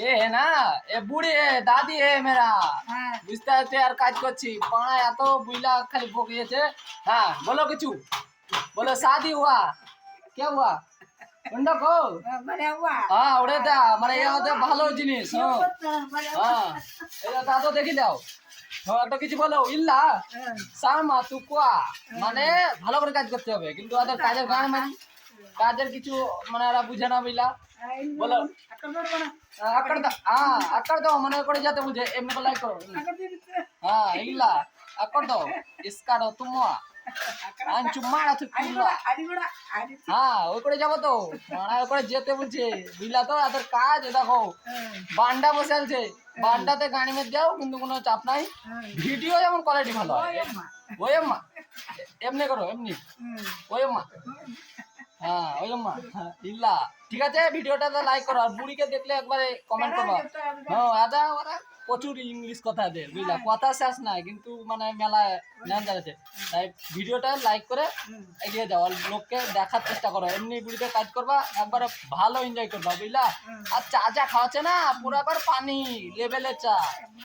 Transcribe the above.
এ না এ বুড়ি এ দাদি এ মেরা। হ্যাঁ। বুঝতে পারছি আর কাজ করছি। পাড়া এত বুইলা খালি বকিয়েছে হ্যাঁ বলো কিছু। বলো শাদি হুয়া কে হুয়া উন্ডা কো মানে হ্যাঁ ওরে দা মানে এ হতে ভালো জিনিস হ্যাঁ। মানে হ্যাঁ এটা তা তো দেখি দাও। হ্যাঁ একটা কিছু বলো ইল্লা সামা তুকুয়া মানে ভালো করে কাজ করতে হবে। কিন্তু ওদের কাজের গান মানে কাজের কিছু মানে ওরা বুঝে না বুঝলা। বলো। আকার দাও হ্যাঁ আকার দাও মনে করে যাতে বুঝে এমনি বলাই করো। হ্যাঁ ইল্লা আকার দাও। ইসকা দাও তুমা আনচু মারা তুই হ্যাঁ ওই করে যাব তো। মারা ওই করে যেতে বলছে। বুঝলা তো এদের কাজ দেখো। বান্ডা বসে আছে। বান্ডাতে গাড়ি মেরে দাও কিন্তু কোনো চাপ নাই। ভিডিও যেমন কোয়ালিটি ভালো হয়। ওই মা এমনি করো এমনি। ওই মা হ্যাঁ ওই মা হ্যাঁ, ইল্লা। ঠিক আছে ভিডিওটাতে লাইক করো আর বুড়িকে দেখলে একবারে কমেন্ট করো হ্যাঁ আদা ওরা প্রচুর ইংলিশ কথা দেয় বুঝলা? কথা শেষ নাই কিন্তু মানে মেলায় জ্ঞান যাচ্ছে তাই ভিডিওটা লাইক করে এগিয়ে যাও লোককে দেখার চেষ্টা করো। এমনি বুড়িতে কাজ করবা একবারে ভালো এনজয় করবা বুঝলা? আর চা চা খাওয়াচ্ছে না পুরো একবার পানি লেভেলের চা।